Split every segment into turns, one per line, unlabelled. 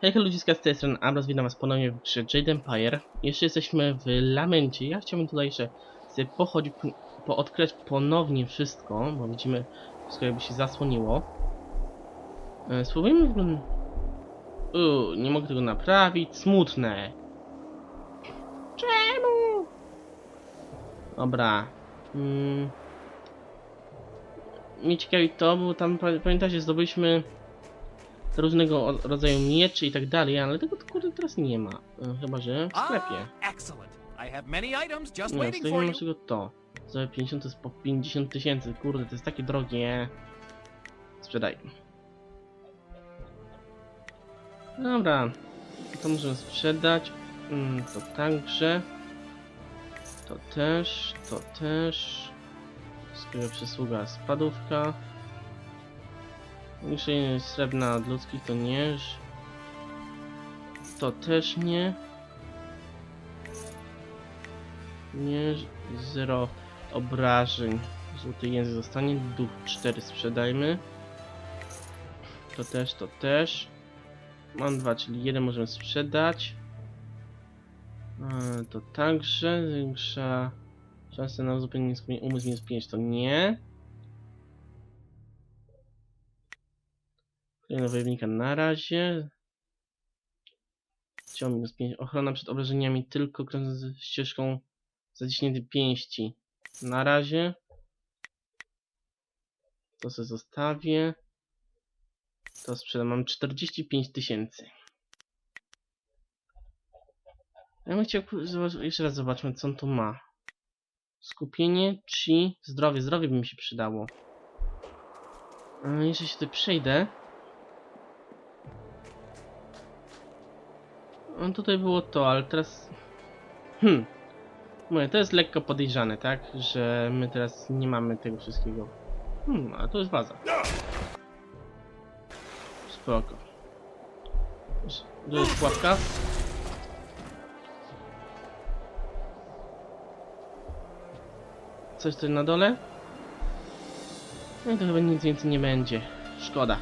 Hejka ludziska z tej strony Abras, witam was ponownie w Jade Empire. Jeszcze jesteśmy w Lamencie. Ja chciałbym tutaj jeszcze sobie pochodzić, poodkryć ponownie wszystko, bo widzimy, wszystko jakby się zasłoniło. E, Spróbujmy. Uuu, nie mogę tego naprawić, smutne. Czemu? Dobra. Mm. Mnie ciekawi to, bo tam pa- pamiętacie, zdobyliśmy różnego rodzaju mieczy i tak dalej, ale tego kurde teraz nie ma. E, Chyba, że w sklepie.
Waiting
z tego naszego to. Za 50 to jest po 50 tysięcy, kurde, to jest takie drogie. Sprzedaj. Dobra, to możemy sprzedać. Mm, To także. To też, to też. Skoro przysługa spadówka. Niżej srebrna od ludzkich to nie. To też nie. Nie, zero obrażeń. Złoty język zostanie. Duch 4 sprzedajmy. To też, to też. Mam dwa, czyli jeden możemy sprzedać. To także zwiększa szansę na uzupełnienie umysł minus 5 to nie. Kolejna wojownika na razie. Ciało minus 5. Ochrona przed obrażeniami tylko krążąc ścieżką zaciśnięty pięści. Na razie. To sobie zostawię. To sprzedam. Mam 45 tysięcy. Ja bym chciał jeszcze raz zobaczmy co on tu ma. Skupienie, chi, zdrowie. Zdrowie by mi się przydało. E, Jeszcze się tutaj przejdę. No tutaj było to, ale teraz... Hmm. Mówię, to jest lekko podejrzane, tak? Że my teraz nie mamy tego wszystkiego. Hmm, ale to jest baza. Spoko. Tu jest pułapka. Coś tutaj na dole? No i to chyba nic więcej nie będzie. Szkoda.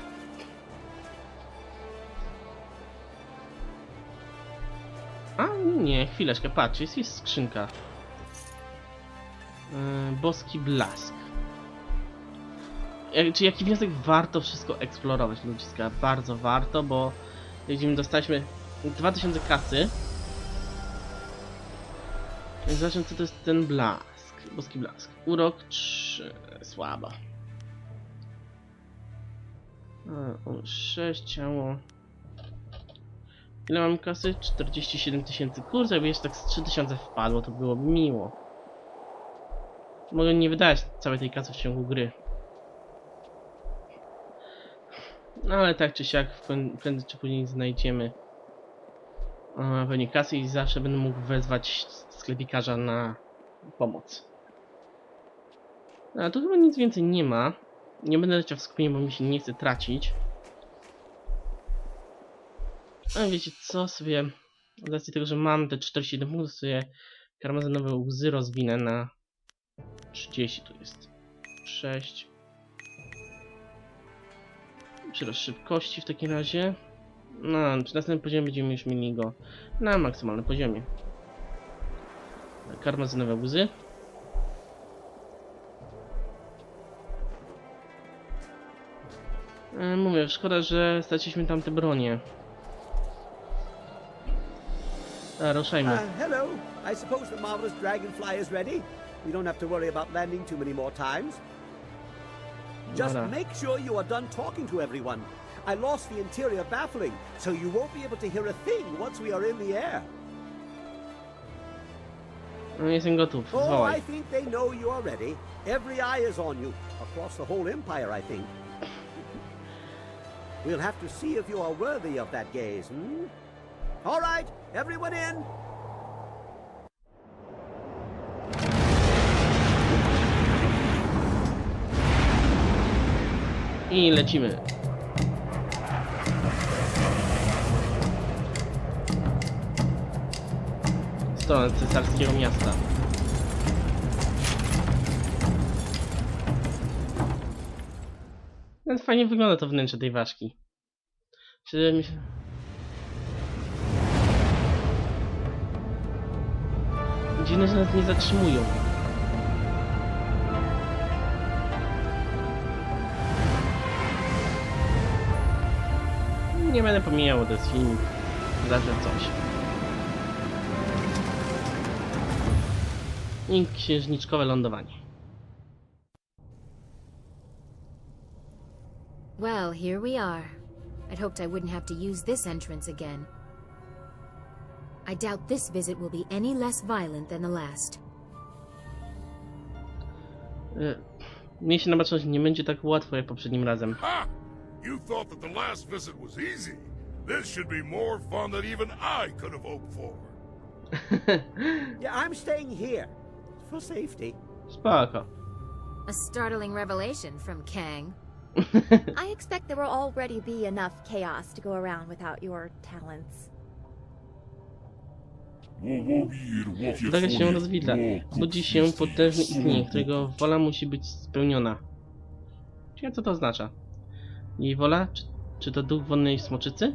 Chwileczkę, patrz, jest, jest skrzynka. Yy, boski blask. Jak, czy jaki wniosek warto wszystko eksplorować, ludziska? Bardzo warto, bo widzimy, dostaliśmy 2000 kasy. Zobaczmy, co to jest ten blask. Boski blask. Urok 3. Słaba. 6 ciało. Ile mam kasy? 47 tysięcy. Kurczę, jakby jeszcze tak z 3000 wpadło, to byłoby miło. Mogę nie wydać całej tej kasy w ciągu gry. No ale tak czy siak, prę- prędzej czy później znajdziemy e, pewnie kasy i zawsze będę mógł wezwać sklepikarza na pomoc. A tu chyba nic więcej nie ma. Nie będę leciał w skupienie, bo mi się nie chce tracić. A wiecie co, sobie z racji tego, że mam te 47 punktów, sobie karmazynowe łzy rozwinę na 30 tu jest 6 Przyrost szybkości w takim razie. No, przy następnym poziomie będziemy już mieli go na maksymalnym poziomie. Karmazynowe łzy. E, Mówię, szkoda, że straciliśmy tamte bronie. Ruszajmy.
Uh, hello. I suppose the marvelous dragonfly is ready. We don't have to worry about landing too many more times. Just
Dobra.
make sure you are done talking to everyone. I lost the interior baffling, so you won't be able to hear a thing once we are in the air.
No, jestem gotów,
Oh, I think they know you are ready. Every eye is on you, across the whole empire, I think. We'll have to see if you are worthy of that gaze, hmm? All right, everyone in.
I lecimy. W stronę cesarskiego miasta. Fajnie wygląda to wnętrze tej ważki. Czy mi się... Dziwne, że nas nie zatrzymują. Nie będę pomijał, jest film. Zawsze coś. I księżniczkowe lądowanie.
Well, here we are. I'd hoped I wouldn't have to use this entrance again. I doubt this visit will be any less violent than the last.
Mnie się na baczność nie będzie tak łatwo jak poprzednim razem.
Ha! You thought that the last visit was easy. This should be more fun than even I could have hoped for.
Yeah, I'm staying here. For safety.
Spoko.
A startling revelation from Kang.
I expect there will already be enough chaos to go around without your talents.
Daga się rozwidla. Budzi się potężny istnienie, którego wola musi być spełniona. Ciekawe co to oznacza. Jej wola? Czy, czy to duch wonnej smoczycy?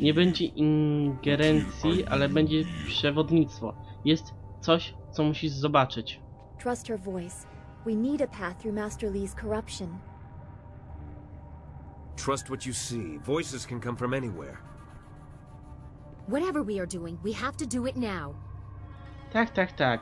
Nie będzie ingerencji, ale będzie przewodnictwo. Jest coś, co musisz zobaczyć.
Trust her voice. We need a path through Master Lee's corruption.
Trust what you see. Voices can come from anywhere.
Whatever we are doing, we have to do it now.
Tak, tak, tak.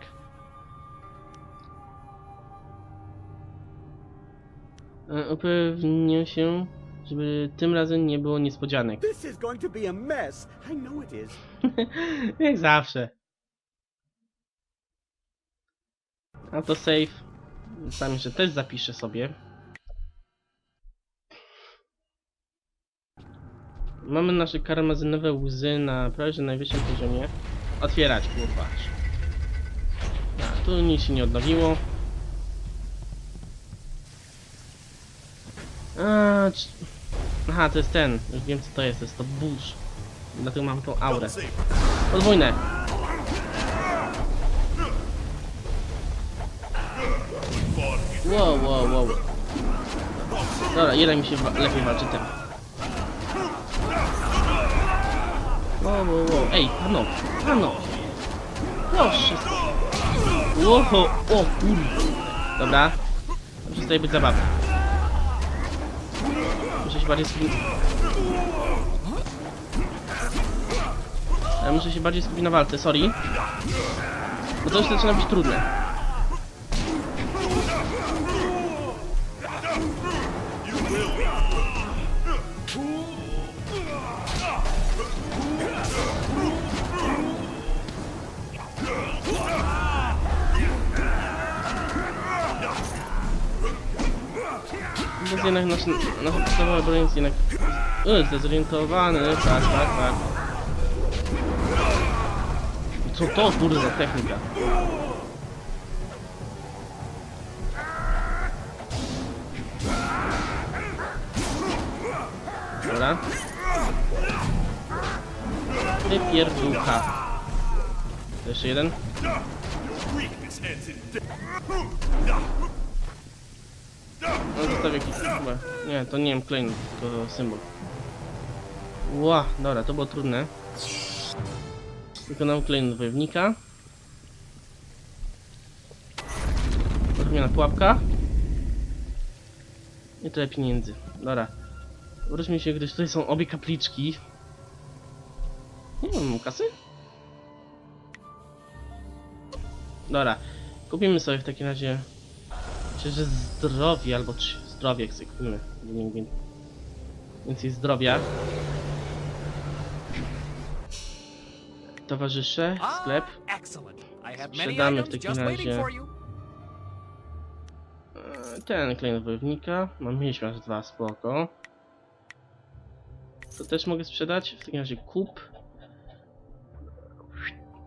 E, Upewnię się, żeby tym razem nie było niespodzianek.
This is going to be a mess. I know it is.
Jak zawsze. A to save. Sam jeszcze też zapiszę sobie. Mamy nasze karmazynowe łzy na prawie że najwyższym poziomie. Otwierać, kurwa. A, tu nic się nie odnowiło. A, c- Aha, to jest ten. Już wiem co to jest. To jest to burz. Dlatego mam tą aurę. Podwójne. Wow, wow, wow. Dobra, jeden mi się lepiej walczy tym. Wow, wow, wow. Ej, pano, pano. Proszę. Wow, o kurde. Dobra. Przestaje być zabawne. Muszę się bardziej skupić. Ja muszę się bardziej skupić na walce, sorry. Bo to już zaczyna być trudne. Jest jednak nasz, nasz podstawowy broń jest jednak yy, zdezorientowany, tak, tak, tak. Co to kurde za technika? Dobra. Wypierdółka. To Jeszcze jeden. No zostawię jakiś chyba. Nie, to nie wiem, Klein, to symbol. Ła, dobra, to było trudne. Wykonał Klein wojownika. Odmiana pułapka. I tyle pieniędzy. Dobra. Wróćmy się, gdyż tutaj są obie kapliczki. Nie mam kasy? Dobra. Kupimy sobie w takim razie Myślę, że zdrowie albo trzy zdrowie bo Nie. Więcej zdrowia. Towarzysze, sklep.
Ah, many
Sprzedamy w takim razie. E, Ten klejn wojownika. Mam miesiąc dwa, spoko. To też mogę sprzedać. W takim razie kup.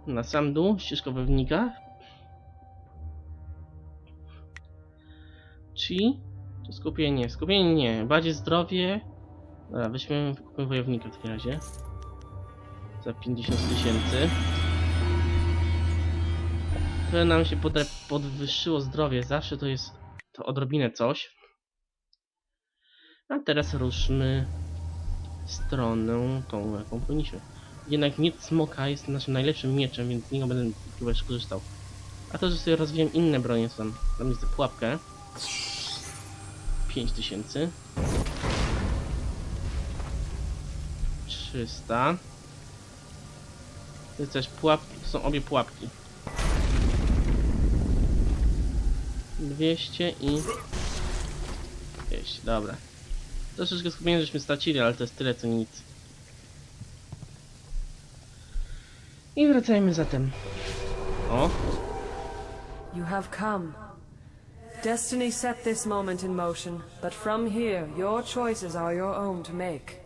Na sam dół, ścieżka wojownika. Chi? Czy skupienie? Skupienie nie. Bardziej zdrowie. Dobra, weźmy wojownika w takim razie. Za 50 tysięcy. Tyle nam się podwyższyło zdrowie. Zawsze to jest to odrobinę coś. A teraz ruszmy stronę tą, jaką powinniśmy. jednak miecz smoka jest naszym najlepszym mieczem, więc z niego będę chyba korzystał. A to, że sobie rozwijam inne bronie, tam, tam jest pułapkę. 5000 300 To jest też pułapki, są obie pułapki. 200 i 200, dobra. Troszeczkę skupienia żeśmy stracili, ale to jest tyle co nic. I wracajmy zatem. O,
You have come. Destiny set this moment in motion, but from here, your choices are your own to make.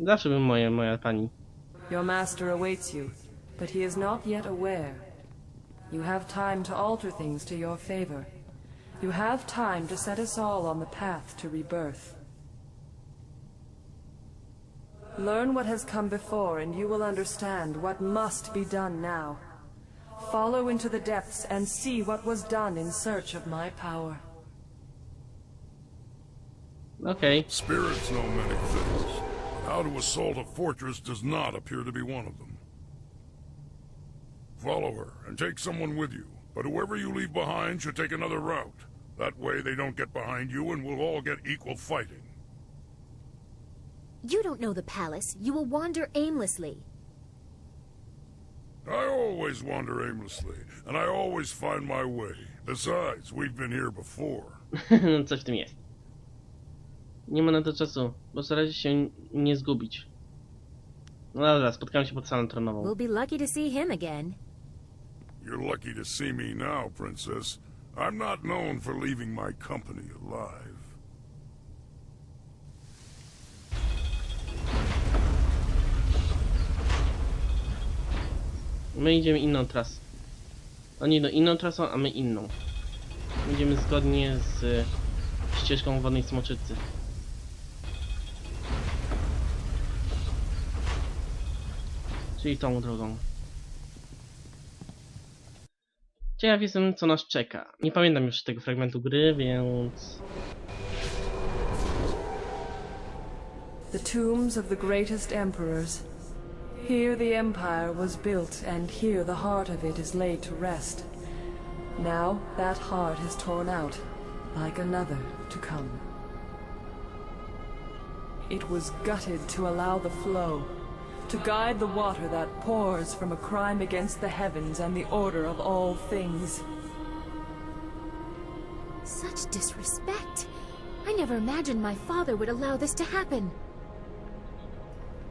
zawsze bym moje, moja pani
Your master awaits you, but he is not yet aware. You have time to alter things to your favor. You have time to set us all on the path to rebirth. Learn what has come before, and you will understand what must be done now. Follow into the depths and see what was done in search of my power.
Okay.
Spirits know many things, how to assault a fortress does not appear to be one of them. Follow her and take someone with you, but whoever you leave behind should take another route. That way they don't get behind you and we'll all get equal fighting.
You don't know the palace. You will wander aimlessly.
I always wander aimlessly, and I always find my way. Besides, we've been here before.
No, coś w tym jest. Nie ma na to czasu, bo staracie się nie zgubić. No dobra, spotkamy się pod salą tronową.
We'll be lucky to see him again.
You're lucky to see me now, Princess. I'm not known for leaving my company alive.
My idziemy inną trasą. Oni idą inną trasą, a my inną. Idziemy zgodnie z y, ścieżką wodnej smoczycy. Czyli tą drogą. Ciekaw jestem, co nas czeka. Nie pamiętam już tego fragmentu gry, więc...
The tombs of the greatest emperors. Here the empire was built, and here the heart of it is laid to rest. Now that heart is torn out, like another to come. It was gutted to allow the flow, to guide the water that pours from a crime against the heavens and the order of all things.
Such disrespect. I never imagined my father would allow this to happen.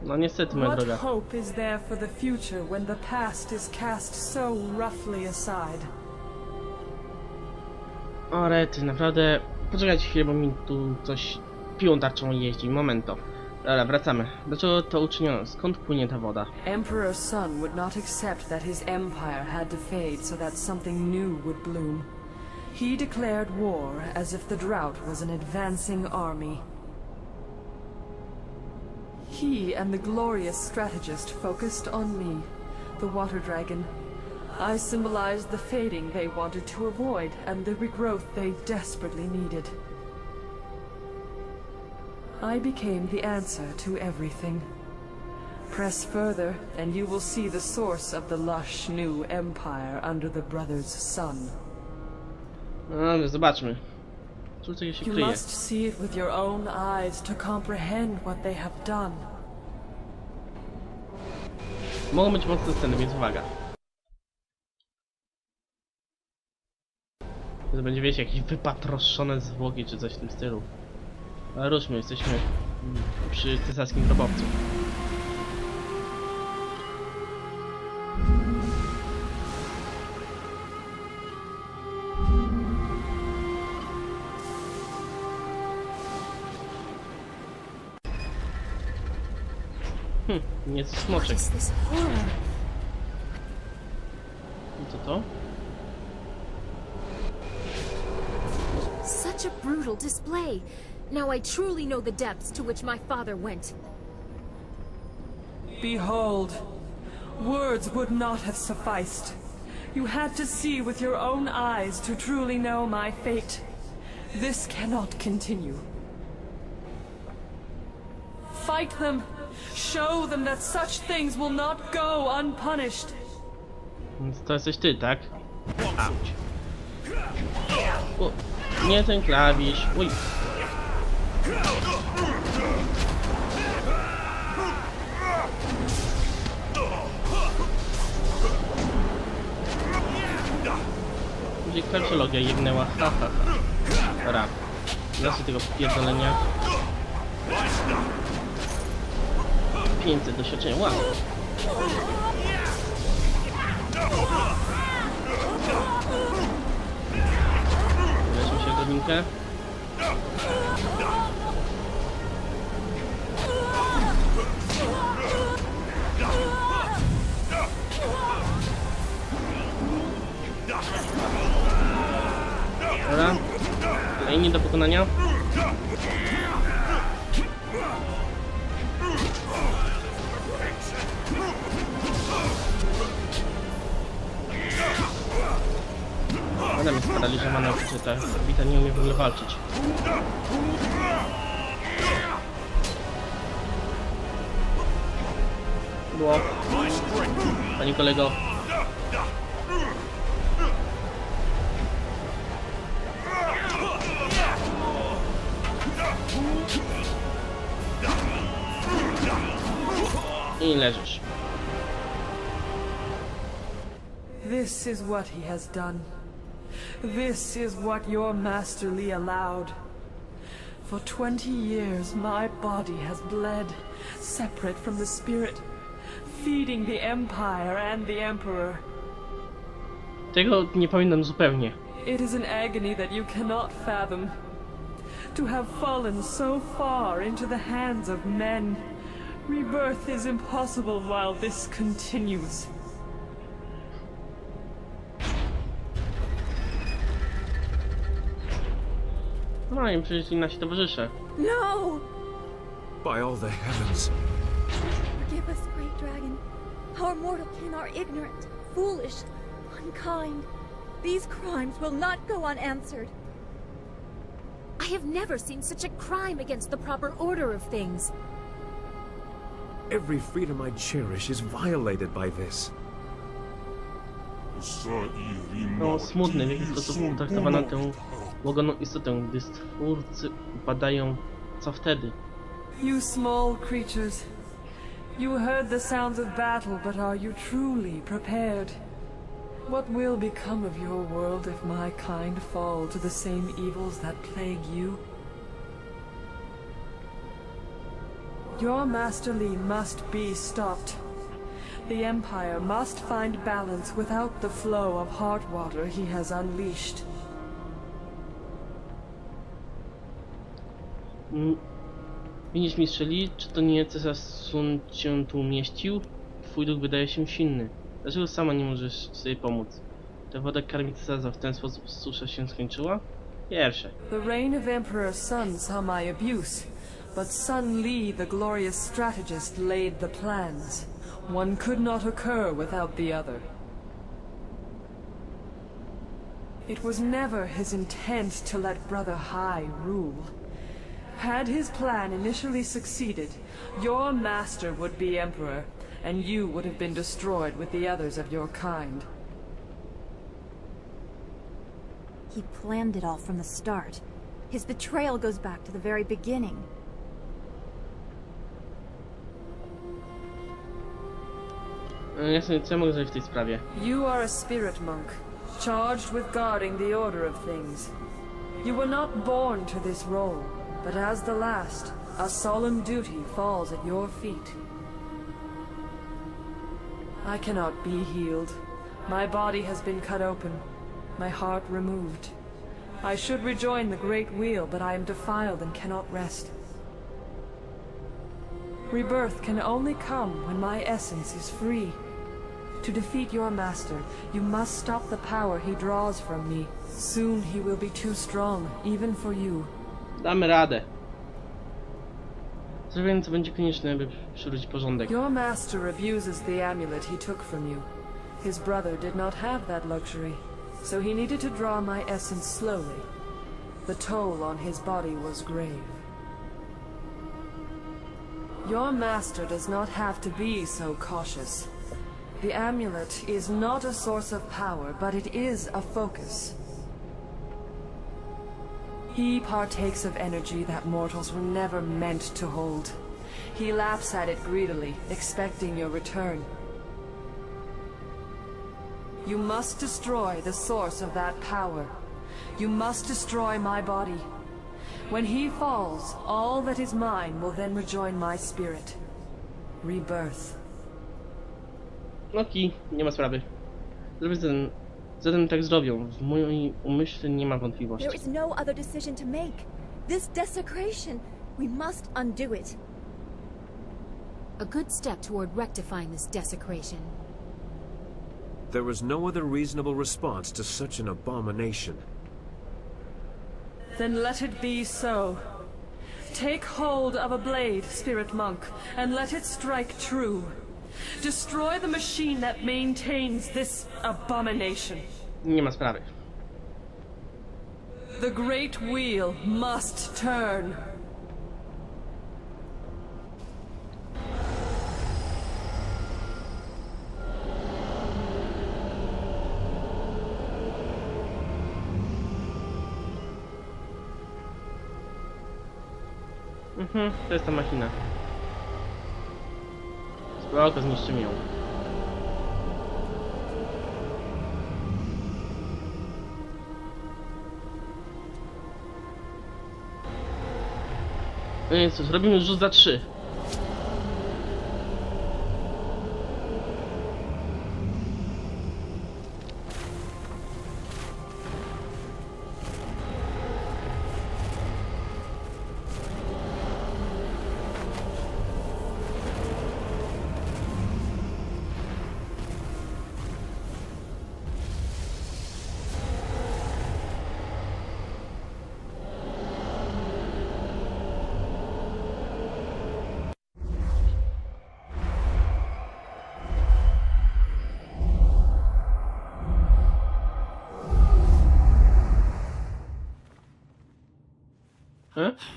No niestety, moja
What
droga.
hope is there for the future when the past is cast so roughly aside?
O rety, naprawdę... Poczekajcie chwilę, bo mi tu coś piłą tarczą jeździ. Momento. Dobra, wracamy. Dlaczego to uczyniono? Skąd płynie ta woda?
Emperor Sun would not accept that his empire had to fade so that something new would bloom. He declared war as if the drought was an advancing army. He and the glorious strategist focused on me, the water dragon. I symbolized the fading they wanted to avoid and the regrowth they desperately needed. I became the answer to everything. Press further, and you will see the source of the lush new empire under the brothers' sun.
No dobrze, zobaczmy. Co tutaj się
You
kryje?
must see it with your own eyes to comprehend what they have done.
Mogą być mocne sceny, więc uwaga. To będzie, wiecie, jakieś wypatroszone zwłoki czy coś w tym stylu. Ale ruszmy, jesteśmy przy cesarskim grobowcu. Smoczek.
this horror?
I co to?
Such a brutal display. Now I truly know the depths to which my father went.
Behold, words would not have sufficed. You had to see with your own eyes to truly know my fate. This cannot continue. Fight them, Show them that such things will not go unpunished.
To jesteś ty, tak? Auć. Nie ten klawisz. Uj. Gdzie karciologia jebnęła, ha ha ha. Dobra. Zaraz tego pierdolenia. 500 doświadczenia, wow. Weźmy się drobinkę. Dobra. Kolejni do pokonania. Ona jest sparaliżowana, że ta kobieta nie umie w ogóle walczyć. Było. Panie kolego. I leżysz.
This is what he has done. This is what your Master Li allowed. For twenty years, my body has bled, separate from the spirit, feeding the Empire and the Emperor.
Tego nie pamiętam zupełnie.
It is an agony that you cannot fathom. To have fallen so far into the hands of men. Rebirth is impossible while this continues.
No i przecież i nasi towarzysze.
No!
By all the heavens.
Forgive us, great dragon. Our mortal kin are ignorant, foolish, unkind. These crimes will not go unanswered.
I have never seen such a crime against the proper order of things.
Every freedom I cherish is violated by this.
No, smutny, w jaki sposób potraktowano tę istotę, gdy stwórcy upadają. Co wtedy?
You small creatures. You heard the sounds of battle, but are you truly prepared? What will become of your world if my kind fall to the same evils that plague you? Your Master Li must be stopped. The Empire must find balance without the flow of heart water he has unleashed.
Widzisz mistrz Li, czy to nie cesarz Sun cię tu umieścił? Twój duch wydaje się silny. Dlaczego sama nie możesz sobie pomóc? Ta woda karmi cesarza, w ten sposób susza się skończyła? Pierwsze.
The reign of Emperor Sun saw my abuse, but Sun Li, the glorious strategist, laid the plans. One could not occur without the other. It was never his intent to let Brother Hai rule. Had his plan initially succeeded, your master would be Emperor, and you would have been destroyed with the others of your kind.
He planned it all from the start. His betrayal goes back to the very beginning.
Jasne, co ja mogę zrobić w tej sprawie?
You are a spirit monk, charged with guarding the order of things. You were not born to this role, but as the last, a solemn duty falls at your feet. I cannot be healed. My body has been cut open, my heart removed. I should rejoin the Great Wheel, but I am defiled and cannot rest. Rebirth can only come when my essence is free. To defeat your master, you must stop the power he draws from me. Soon he will be too strong, even for you.
Damy radę. Zrobimy co będzie konieczne, by przywrócić porządek.
Your master abuses the amulet he took from you. His brother did not have that luxury, so he needed to draw my essence slowly. The toll on his body was grave. Your master does not have to be so cautious. The amulet is not a source of power, but it is a focus. He partakes of energy that mortals were never meant to hold. He laps at it greedily, expecting your return. You must destroy the source of that power. You must destroy my body. When he falls, all that is mine will then rejoin my spirit. Rebirth.
Oki, nie ma sprawy. Zrobię ten... Zatem tak zrobią. W moim umyśle nie ma wątpliwości.
There is no other decision to make. This desecration, we must undo it.
A good step toward rectifying this desecration.
There is no other reasonable response to such an abomination.
Then let it be so. Take hold of a blade, spirit monk, and let it strike true. Destroy the machine that maintains this abomination.
Nie ma sprawy.
The great wheel must turn.
Mhm, to jest ta machina. Wow, to zniszczymy ją. No więc co, zrobimy rzut za trzy.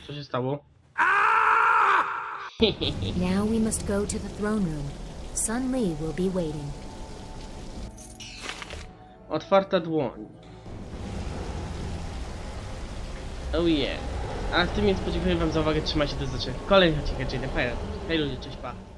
Co się stało?
Now we must go to the throne room. Sun Li will be waiting.
Otwarta dłoń. Oh yeah. A w tym więc podziękuję wam za uwagę, trzymajcie do zobaczenia w kolejnych odcinkach Jade Empire. Hej ludzie, cześć, pa.